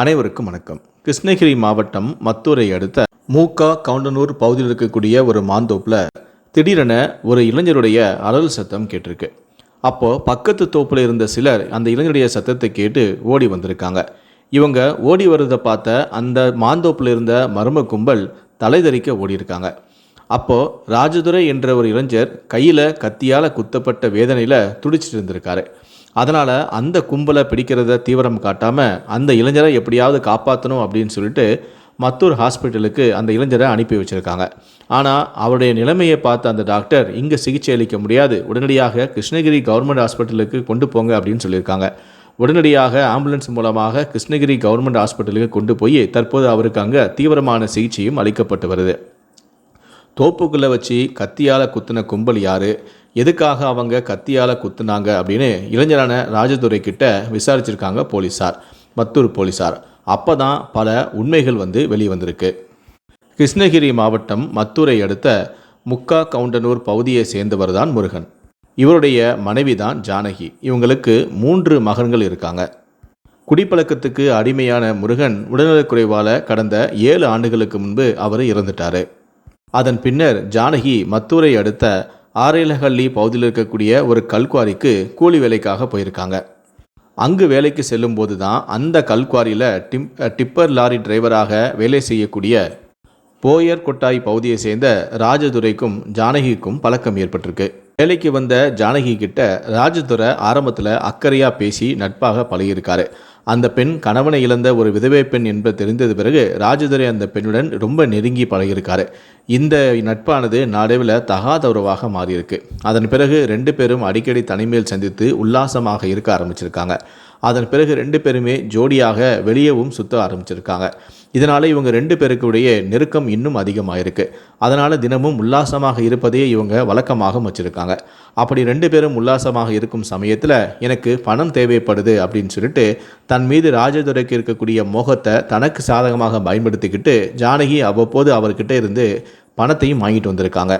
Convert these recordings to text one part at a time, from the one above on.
அனைவருக்கும் வணக்கம். கிருஷ்ணகிரி மாவட்டம் மத்தூரை அடுத்த மூக்கா கவுண்டனூர் பகுதியில் இருக்கக்கூடிய ஒரு மாந்தோப்பில் திடீரென ஒரு இளைஞருடைய அலல் சத்தம் கேட்டிருக்கு. அப்போது பக்கத்து தோப்பில் இருந்த சிலர் அந்த இளைஞருடைய சத்தத்தை கேட்டு ஓடி வந்திருக்காங்க. இவங்க ஓடி வர்றதை பார்த்த அந்த மாந்தோப்பில் இருந்த மர்ம கும்பல் தலைதறிக்க ஓடியிருக்காங்க. அப்போது ராஜதுரை என்ற ஒரு இளைஞர் கையில் கத்தியால் குத்தப்பட்ட வேதனையில் துடிச்சிட்டு இருந்திருக்காரு. அதனால் அந்த கும்பலை பிடிக்கிறத தீவிரம் காட்டாமல் அந்த இளைஞரை எப்படியாவது காப்பாற்றணும் அப்படின்னு சொல்லிட்டு மத்தூர் ஹாஸ்பிட்டலுக்கு அந்த இளைஞரை அனுப்பி வச்சுருக்காங்க. ஆனால் அவருடைய நிலைமையை பார்த்த அந்த டாக்டர் இங்கே சிகிச்சை அளிக்க முடியாது. உடனடியாக கிருஷ்ணகிரி கவர்மெண்ட் ஹாஸ்பிட்டலுக்கு கொண்டு போங்க அப்படின்னு சொல்லியிருக்காங்க. உடனடியாக ஆம்புலன்ஸ் மூலமாக கிருஷ்ணகிரி கவர்மெண்ட் ஹாஸ்பிட்டலுக்கு கொண்டு போய் தற்போது அவருக்கு அங்கே தீவிரமான சிகிச்சையும் அளிக்கப்பட்டு வருது. தோப்புக்குள்ளே வச்சு கத்தியால் குத்தின கும்பல் யார்? எதுக்காக அவங்க கத்தியால் குத்துனாங்க அப்படின்னு இளைஞரான ராஜதுரை கிட்ட விசாரிச்சிருக்காங்க போலீஸார் மத்தூர் போலீஸார் அப்போ தான் பல உண்மைகள் வந்து வெளிவந்திருக்கு. கிருஷ்ணகிரி மாவட்டம் மத்தூரை அடுத்த முக்கா கவுண்டனூர் பகுதியை சேர்ந்தவர் தான் முருகன். இவருடைய மனைவி தான் ஜானகி. இவங்களுக்கு மூன்று மகன்கள் இருக்காங்க. குடிப்பழக்கத்துக்கு அடிமையான முருகன் உடல்நலக்குறைவால் கடந்த ஏழு ஆண்டுகளுக்கு முன்பு அவர் இறந்துட்டார். அதன் பின்னர் ஜானகி மத்தூரை அடுத்த ஆரேலஹள்ளி பகுதியில் இருக்கக்கூடிய ஒரு கல்குவாரிக்கு கூலி வேலைக்காக போயிருக்காங்க. அங்கு வேலைக்கு செல்லும்போது தான் அந்த கல்குவாரியில் டிம் டிப்பர் லாரி டிரைவராக வேலை செய்யக்கூடிய போயர் கொட்டாய் பகுதியை சேர்ந்த ராஜதுரைக்கும் ஜானகிக்கும் பழக்கம் ஏற்பட்டிருக்கு. வேலைக்கு வந்த ஜானகி கிட்ட ராஜதுரை ஆரம்பத்தில் அக்கறையாக பேசி நட்பாக பழகியிருக்காரு. அந்த பெண் கணவனை இழந்த ஒரு விதவை பெண் என்பது தெரிந்தது பிறகு ராஜதுரை அந்த பெண்ணுடன் ரொம்ப நெருங்கி பழகியிருக்காரு. இந்த நட்பானது நடுவில் தகாத உறவாக மாறியிருக்கு. அதன் பிறகு ரெண்டு பேரும் அடிக்கடி தனிமையில் சந்தித்து உல்லாசமாக இருக்க ஆரம்பிச்சிருக்காங்க. அதன் பிறகு ரெண்டு பேருமே ஜோடியாக வெளியவும் சுத்த ஆரம்பிச்சிருக்காங்க. இதனால் இவங்க ரெண்டு பேருக்குடைய நெருக்கம் இன்னும் அதிகமாயிருக்கு. அதனால் தினமும் உல்லாசமாக இருப்பதையே இவங்க வழக்கமாக வச்சுருக்காங்க. அப்படி ரெண்டு பேரும் உல்லாசமாக இருக்கும் சமயத்தில் எனக்கு பணம் தேவைப்படுது அப்படின்னு சொல்லிட்டு தன் மீது ராஜதுரைக்கு இருக்கக்கூடிய மோகத்தை தனக்கு சாதகமாக பயன்படுத்திக்கிட்டு ஜானகி அவ்வப்போது அவர்கிட்ட இருந்து பணத்தையும் வாங்கிட்டு வந்திருக்காங்க.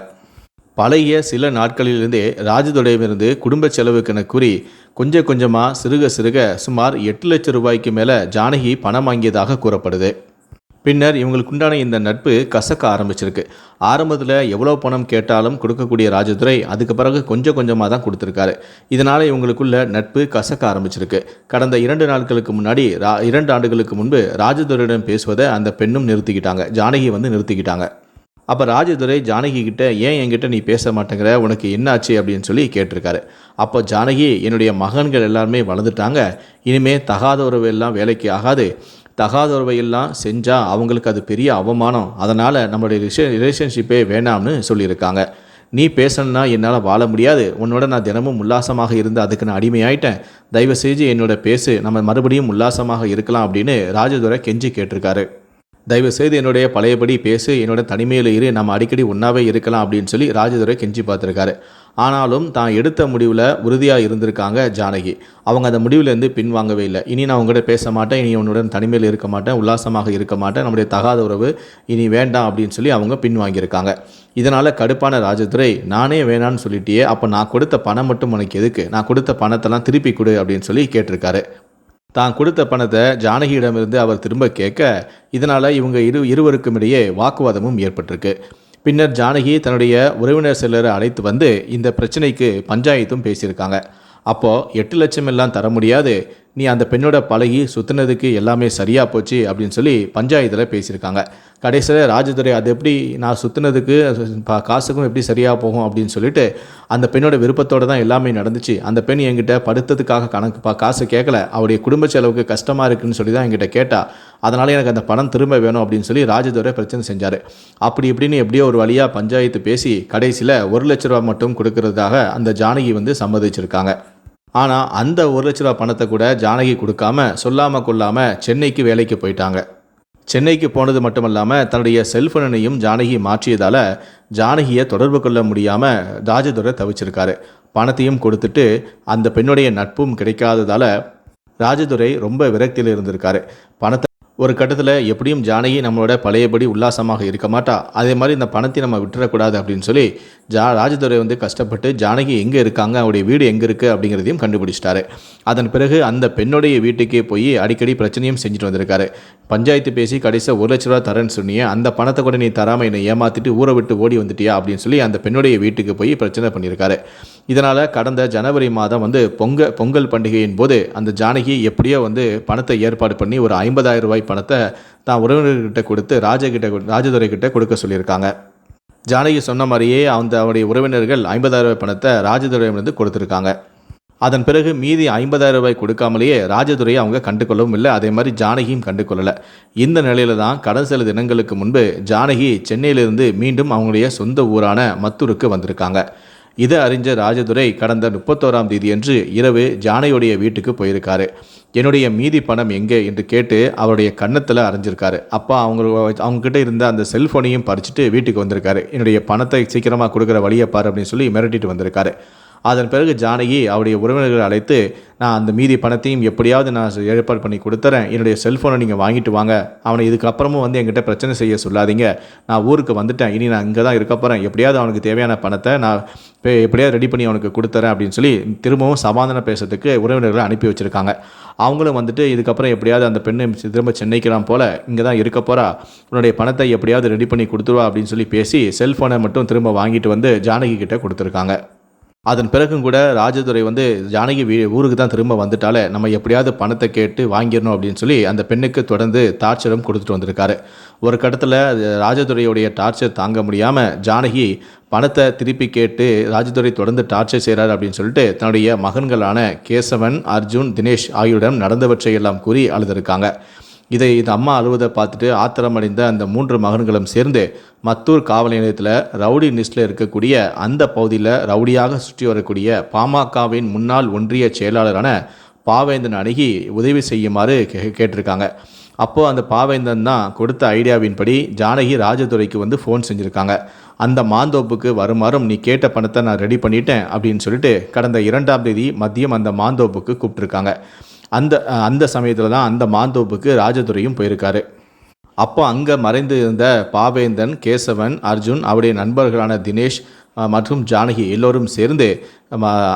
பழைய சில நாட்களிலிருந்தே ராஜதுடையிலிருந்து குடும்ப செலவுக்கென கூறி கொஞ்சம் கொஞ்சமாக சிறுக சிறுக சுமார் எட்டு லட்சம் ரூபாய்க்கு மேலே ஜானகி பணம் வாங்கியதாக கூறப்படுது. பின்னர் இவங்களுக்குண்டான இந்த நட்பு கசக்க ஆரம்பிச்சிருக்கு. ஆரம்பத்தில் எவ்வளோ பணம் கேட்டாலும் கொடுக்கக்கூடிய ராஜதுரை அதுக்கு பிறகு கொஞ்சம் கொஞ்சமாக தான் கொடுத்துருக்காரு. இதனால் இவங்களுக்குள்ள நட்பு கசக்க ஆரம்பிச்சிருக்கு. கடந்த இரண்டு நாட்களுக்கு முன்னாடி ரா இரண்டு ஆண்டுகளுக்கு முன்பு ராஜதுரையிடம் பேசுவதை அந்த பெண்ணும் நிறுத்திக்கிட்டாங்க. ஜானகி வந்து நிறுத்திக்கிட்டாங்க. அப்போ ராஜதுரை ஜானகி கிட்ட ஏன் என்கிட்ட நீ பேச மாட்டேங்கிற? உனக்கு என்னாச்சு? அப்படின்னு சொல்லி கேட்டிருக்காரு. அப்போ ஜானகி என்னுடைய மகன்கள் எல்லாருமே வளர்ந்துட்டாங்க. இனிமேல் தகாத உறவு எல்லாம் வேலைக்கு ஆகாது. தகாத உறவையெல்லாம் செஞ்சால் அவங்களுக்கு அது பெரிய அவமானம். அதனால் நம்மளுடைய ரிஷ ரிலேஷன்ஷிப்பே வேணாம்னு சொல்லியிருக்காங்க. நீ பேசணுன்னா என்னால் வாழ முடியாது. உன்னோட நான் தினமும் உல்லாசமாக இருந்து அதுக்கு நான் அடிமையாயிட்டேன். தயவு செஞ்சு என்னோட பேசு. நம்ம மறுபடியும் உல்லாசமாக இருக்கலாம் அப்படின்னு ராஜதுரை கெஞ்சி கேட்டிருக்காரு. தயவு செய்து என்னுடைய பழையபடி பேசு என்னோட தனிமையில் இரு நம்ம அடிக்கடி ஒன்றாவே இருக்கலாம் அப்படின்னு சொல்லி ராஜதுரை கெஞ்சி பார்த்துருக்காரு. ஆனாலும் தான் எடுத்த முடிவில் உறுதியாக இருந்திருக்காங்க ஜானகி. அவங்க அந்த முடிவுலேருந்து பின்வாங்கவே இல்லை. இனி நான் உங்கள்கிட்ட பேச மாட்டேன் இனி உன்னுடன் தனிமையில் இருக்க மாட்டேன் உல்லாசமாக இருக்க மாட்டேன் நம்முடைய தகாத உறவு இனி வேண்டாம் அப்படின்னு சொல்லி அவங்க பின்வாங்கியிருக்காங்க. இதனால் கடுப்பான ராஜதுரை நானே வேணான்னு சொல்லிட்டியே அப்போ நான் கொடுத்த பணம் மட்டும் உனக்கு எதுக்கு? நான் கொடுத்த பணத்தெல்லாம் திருப்பி கொடு அப்படின்னு சொல்லி கேட்டிருக்காரு. தான் கொடுத்த பணத்தை ஜானகியிடமிருந்து அவர் திரும்ப கேட்க இதனால் இவங்க இரு இருவருக்கும் இடையே வாக்குவாதமும் ஏற்பட்டிருக்கு. பின்னர் ஜானகி தன்னுடைய உறவினர் சிலரை அழைத்து வந்து இந்த பிரச்சனைக்கு பஞ்சாயத்தும் பேசியிருக்காங்க. அப்போது எட்டு லட்சம் எல்லாம் தர முடியாது. நீ அந்த பெண்ணோட பழகி சுற்றுனதுக்கு எல்லாமே சரியாக போச்சு அப்படின்னு சொல்லி பஞ்சாயத்தில் பேசியிருக்காங்க. கடைசியில் ராஜதுரை அது எப்படி? நான் சுற்றுனதுக்கு காசுக்கும் எப்படி சரியாக போகும்? அப்படின்னு சொல்லிட்டு அந்த பெண்ணோட விருப்பத்தோடு தான் எல்லாமே நடந்துச்சு. அந்த பெண் என்கிட்ட படுத்ததுக்காக கணக்கு பா காசு கேட்கல அவருடைய குடும்ப செலவுக்கு கஷ்டமாக இருக்குன்னு சொல்லி தான் என்கிட்ட கேட்டா. அதனால் எனக்கு அந்த பணம் திரும்ப வேணும் அப்படின்னு சொல்லி ராஜதுரை பிரச்சனை செஞ்சார். அப்படி இப்படின்னு எப்படியோ ஒரு வழியாக பஞ்சாயத்து பேசி கடைசியில் ஒரு லட்ச ரூபா மட்டும் கொடுக்கறதாக அந்த ஜானகி வந்து சம்மதிச்சிருக்காங்க. ஆனால் அந்த ஒரு லட்ச ரூபா பணத்தை கூட ஜானகி கொடுக்காம சொல்லாமல் கொள்ளாமல் சென்னைக்கு வேலைக்கு போயிட்டாங்க. சென்னைக்கு போனது மட்டுமல்லாமல் தன்னுடைய செல்ஃபோனையும் ஜானகி மாற்றியதால் ஜானகியை தொடர்பு கொள்ள முடியாமல் ராஜதுரை தவிச்சிருக்காரு. பணத்தையும் கொடுத்துட்டு அந்த பெண்ணுடைய நட்பும் கிடைக்காததால் ராஜதுரை ரொம்ப விரக்தியில் இருந்திருக்காரு. பணத்தை ஒரு கட்டத்தில் எப்படியும் ஜானகி நம்மளோட பழையபடி உல்லாசமாக இருக்க மாட்டா. அதே மாதிரி இந்த பணத்தை நம்ம விட்டுறக்கூடாது அப்படின்னு சொல்லி ஜா ராஜதுரை வந்து கஷ்டப்பட்டு ஜானகி எங்கே இருக்காங்க அவருடைய வீடு எங்கே இருக்குது அப்படிங்கிறதையும் கண்டுபிடிச்சிட்டாரு. அதன் பிறகு அந்த பெண்ணுடைய வீட்டுக்கே போய் அடிக்கடி பிரச்சனையும் செஞ்சுட்டு வந்திருக்காரு. பஞ்சாயத்து பேசி கடைசியாக ஒரு லட்ச ரூபா தரேன்னு சொன்னியே அந்த பணத்தை கூட நீ தராமல் என்னை ஏமாற்றிட்டு ஊரை விட்டு ஓடி வந்துட்டியா அப்படின்னு சொல்லி அந்த பெண்ணுடைய வீட்டுக்கு போய் பிரச்சனை பண்ணியிருக்காரு. இதனால் கடந்த ஜனவரி மாதம் வந்து பொங்க பொங்கல் பண்டிகையின் போது அந்த ஜானகி எப்படியோ வந்து பணத்தை ஏற்பாடு பண்ணி ஒரு ஐம்பதாயிரம் ரூபாய் பணத்தை தான் உறவினர்கிட்ட கொடுத்து ராஜகிட்ட ராஜதுரை கிட்ட கொடுக்க சொல்லியிருக்காங்க. ஜானகி சொன்ன மாதிரியே அந்த அவருடைய உறவினர்கள் ஐம்பதாயிரம் ரூபாய் பணத்தை ராஜதுரையிலிருந்து கொடுத்துருக்காங்க. அதன் பிறகு மீதி ஐம்பதாயிரம் ரூபாய் கொடுக்காமலேயே ராஜதுரையை அவங்க கண்டுகொள்ளவும் இல்லை. அதே மாதிரி ஜானகியும் கண்டுகொள்ளலை. இந்த நிலையில தான் கடந்த சில தினங்களுக்கு முன்பு ஜானகி சென்னையிலிருந்து மீண்டும் அவங்களுடைய சொந்த ஊரான மத்தூருக்கு வந்திருக்காங்க. இதை அறிஞ்ச ராஜதுரை கடந்த முப்பத்தோராம் தேதியன்று இரவு ஜானையுடைய வீட்டுக்கு போயிருக்காரு. என்னுடைய மீதி பணம் எங்கே என்று கேட்டு அவருடைய கன்னத்தில் அரைஞ்சிருக்காரு. அப்பா அவங்க அவங்ககிட்ட இருந்த அந்த செல்ஃபோனையும் பறிச்சுட்டு வீட்டுக்கு வந்திருக்காரு. என்னுடைய பணத்தை சீக்கிரமாக கொடுக்குற வழியை பாரு அப்படின்னு சொல்லி மிரட்டிட்டு வந்திருக்காரு. அதன் பிறகு ஜானகி அவருடைய உறவினர்களை அழைத்து நான் அந்த மீதி பணத்தையும் எப்படியாவது நான் ஏற்பாடு பண்ணி கொடுத்துறேன். என்னுடைய செல்ஃபோனை நீங்கள் வாங்கிட்டு வாங்க. அவனை இதுக்கப்புறமும் வந்து என்கிட்ட பிரச்சனை செய்ய சொல்லாதீங்க. நான் ஊருக்கு வந்துட்டேன். இனி நான் இங்கே தான் இருக்க போகிறேன் எப்படியாவது அவனுக்கு தேவையான பணத்தை நான் எப்படியாவது ரெடி பண்ணி அவனுக்கு கொடுத்துறேன் அப்படின்னு சொல்லி திரும்பவும் சமாதானம் பேசுறதுக்கு உறவினர்களை அனுப்பி வச்சுருக்காங்க. அவங்களும் வந்துட்டு இதுக்கப்புறம் எப்படியாவது அந்த பெண்ணை திரும்ப சென்னைக்கலாம் போல் இங்கே தான் இருக்க போகிறா உன்னுடைய பணத்தை எப்படியாவது ரெடி பண்ணி கொடுத்துருவா அப்படின்னு சொல்லி பேசி செல்ஃபோனை மட்டும் திரும்ப வாங்கிட்டு வந்து ஜானகி கிட்டே கொடுத்துருக்காங்க. அதன் பிறகும் கூட ராஜதுரை வந்து ஜானகி ஊருக்கு தான் திரும்ப வந்துட்டாலே நம்ம எப்படியாவது பணத்தை கேட்டு வாங்கிடணும் அப்படின்னு சொல்லி அந்த பெண்ணுக்கு தொடர்ந்து டார்ச்சரும் கொடுத்துட்டு வந்திருக்காரு. ஒரு கட்டத்தில் ராஜதுரையுடைய டார்ச்சர் தாங்க முடியாமல் ஜானகி பணத்தை திருப்பி கேட்டு ராஜதுரை தொடர்ந்து டார்ச்சர் செய்கிறார் அப்படின்னு சொல்லிட்டு தன்னுடைய மகன்களான கேசவன் அர்ஜுன் தினேஷ் ஆகியோரிடம் நடந்தவற்றை எல்லாம் கூறி அழுதுருக்காங்க. இதை இந்த அம்மா அழுவதை பார்த்துட்டு ஆத்திரமடைந்த அந்த மூன்று மகன்களும் சேர்ந்து மத்தூர் காவல் நிலையத்தில் ரவுடி நிஸ்டில் இருக்கக்கூடிய அந்த பகுதியில் ரவுடியாக சுற்றி வரக்கூடிய பாமகவின் முன்னாள் ஒன்றிய செயலாளரான பாவேந்தன் அணுகி உதவி செய்யுமாறு கே கேட்டிருக்காங்க. அப்போது அந்த பாவேந்தன் தான் கொடுத்த ஐடியாவின்படி ஜானகி ராஜதுரைக்கு வந்து ஃபோன் செஞ்சுருக்காங்க. அந்த மாந்தோப்புக்கு வருமாறும் நீ கேட்ட பணத்தை நான் ரெடி பண்ணிட்டேன் அப்படின்னு சொல்லிட்டு கடந்த இரண்டாம் தேதி மதியம் அந்த மாந்தோப்புக்கு கூப்பிட்டுருக்காங்க. அந்த அந்த சமயத்தில் தான் அந்த மாந்தோப்புக்கு ராஜதுரையும் போயிருக்காரு. அப்போ அங்கே மறைந்து இருந்த பாவேந்தன் கேசவன் அர்ஜுன் அவருடைய நண்பர்களான தினேஷ் மற்றும் ஜானகி எல்லோரும் சேர்ந்து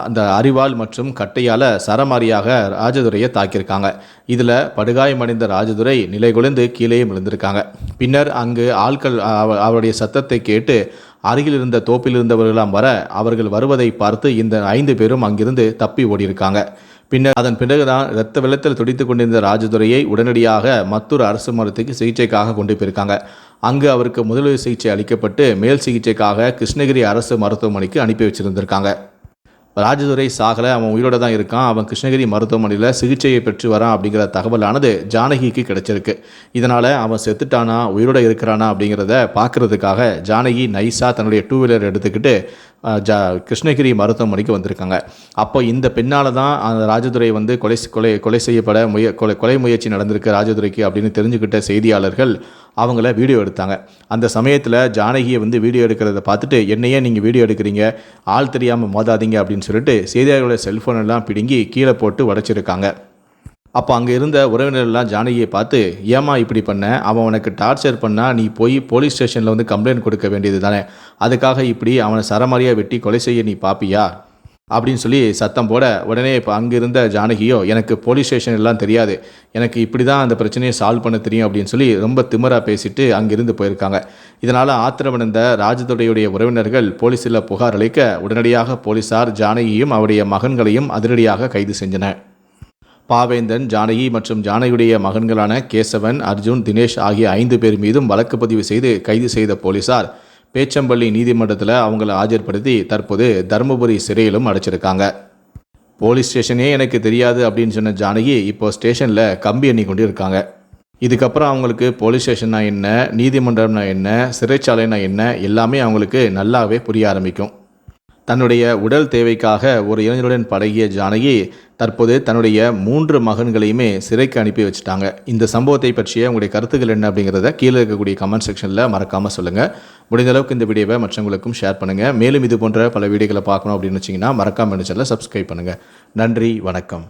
அந்த அரிவாள் மற்றும் கட்டையால் சரமாரியாக ராஜதுரையை தாக்கியிருக்காங்க. இதில் படுகாயமடைந்த ராஜதுரை நிலை குலைந்து கீழே விழுந்திருக்காங்க. பின்னர் அங்கு ஆட்கள் அவருடைய சத்தத்தை கேட்டு அருகில் இருந்த தோப்பில் இருந்தவர்களாம் வர அவர்கள் வருவதை பார்த்து இந்த ஐந்து பேரும் அங்கிருந்து தப்பி ஓடியிருக்காங்க. பின்னர் அதன் பிறகுதான் இரத்த வெள்ளத்தில் துடித்துக் கொண்டிருந்த ராஜதுரையை உடனடியாக மத்தூர் அரசு மருத்துவக்கு சிகிச்சைக்காக கொண்டு போயிருக்காங்க. அங்கு அவருக்கு முதலுதவி சிகிச்சை அளிக்கப்பட்டு மேல் சிகிச்சைக்காக கிருஷ்ணகிரி அரசு மருத்துவமனைக்கு அனுப்பி வச்சிருந்திருக்காங்க. ராஜதுரை சாகலை அவன் உயிரோடு தான் இருக்கான். அவன் கிருஷ்ணகிரி மருத்துவமனையில் சிகிச்சையை பெற்று வரான் அப்படிங்கிற தகவலானது ஜானகிக்கு கிடைச்சிருக்கு. இதனால் அவன் செத்துட்டானா உயிரோடு இருக்கிறானா அப்படிங்கிறத பார்க்குறதுக்காக ஜானகி நைஸாக தன்னுடைய டூ வீலர் எடுத்துக்கிட்டு ஜா கிருஷ்ணகிரி மருத்துவமனைக்கு வந்திருக்காங்க. அப்போ இந்த பெண்ணால் தான் அந்த ராஜதுரை வந்து கொலை கொலை கொலை செய்யப்பட முய கொலை கொலை முயற்சி நடந்திருக்கு ராஜதுரைக்கு அப்படின்னு தெரிஞ்சுக்கிட்ட செய்தியாளர்கள் அவங்கள வீடியோ எடுத்தாங்க. அந்த சமயத்தில் ஜானகியை வந்து வீடியோ எடுக்கிறத பார்த்துட்டு என்னையே நீங்கள் வீடியோ எடுக்கிறீங்க? ஆள் தெரியாமல் மோதாதீங்க அப்படின்னு சொல்லிட்டு செய்தியாளர்களோட செல்ஃபோன் எல்லாம் பிடுங்கி கீழே போட்டு உடச்சிருக்காங்க. அப்போ அங்கே இருந்த உறவினர்கள்லாம் ஜானகியை பார்த்து ஏமா இப்படி பண்ண? அவன் உனக்கு டார்ச்சர் பண்ணால் நீ போய் போலீஸ் ஸ்டேஷனில் வந்து கம்ப்ளைண்ட் கொடுக்க வேண்டியது தானே? அதுக்காக இப்படி அவனை சரமாரியாக வெட்டி கொலை செய்ய நீ பாப்பியா? அப்படின்னு சொல்லி சத்தம் போட உடனே இப்போ அங்கே இருந்த ஜானகியோ எனக்கு போலீஸ் ஸ்டேஷன் எல்லாம் தெரியாது. எனக்கு இப்படி தான் அந்த பிரச்சனையை சால்வ் பண்ண தெரியும் அப்படின்னு சொல்லி ரொம்ப திமராக பேசிட்டு அங்கிருந்து போயிருக்காங்க. இதனால் ஆத்திரமடைந்த ராஜதுடையுடைய உறவினர்கள் போலீஸில் புகார் அளிக்க உடனடியாக போலீஸார் ஜானகியும் அவருடைய மகன்களையும் அதிரடியாக கைது செஞ்சனர். பாவேந்தன் ஜானகி மற்றும் ஜானகியுடைய மகன்களான கேசவன் அர்ஜுன் தினேஷ் ஆகிய ஐந்து பேர் மீதும் வழக்கு பதிவு செய்து கைது செய்த போலீசார் பேச்சம்பள்ளி நீதிமன்றத்தில் அவங்கள ஆஜர்படுத்தி தற்போது தருமபுரி சிறையிலும் அடைச்சிருக்காங்க. போலீஸ் ஸ்டேஷனே எனக்கு தெரியாது அப்படின்னு சொன்ன ஜானகி இப்போ ஸ்டேஷனில் கம்பி எண்ணி கொண்டு இருக்காங்க இதுக்கப்புறம் அவங்களுக்கு போலீஸ் ஸ்டேஷன்னா என்ன நீதிமன்றம்னா என்ன சிறைச்சாலைனா என்ன எல்லாமே அவங்களுக்கு நல்லாவே புரிய ஆரம்பிக்கும். தன்னுடைய உடல் தேவைக்காக ஒரு இளைஞருடன் பழகிய ஜானகி தற்போது தன்னுடைய மூன்று மகன்களையுமே சிறைக்கு அனுப்பி வச்சுட்டாங்க. இந்த சம்பவத்தை பற்றிய உங்களுடைய கருத்துக்கள் என்ன அப்படிங்கிறத கீழே இருக்கக்கூடிய கமெண்ட் செக்ஷனில் மறக்காமல் சொல்லுங்கள் முடிந்த அளவுக்கு இந்த வீடியோவை மற்றவங்களுக்கும் ஷேர் பண்ணுங்கள் மேலும் இது போன்ற பல வீடியோக்களை பார்க்கணும் அப்படின்னு வச்சிங்கன்னா மறக்காமல் சேனலை சப்ஸ்கிரைப் பண்ணுங்கள் நன்றி வணக்கம்.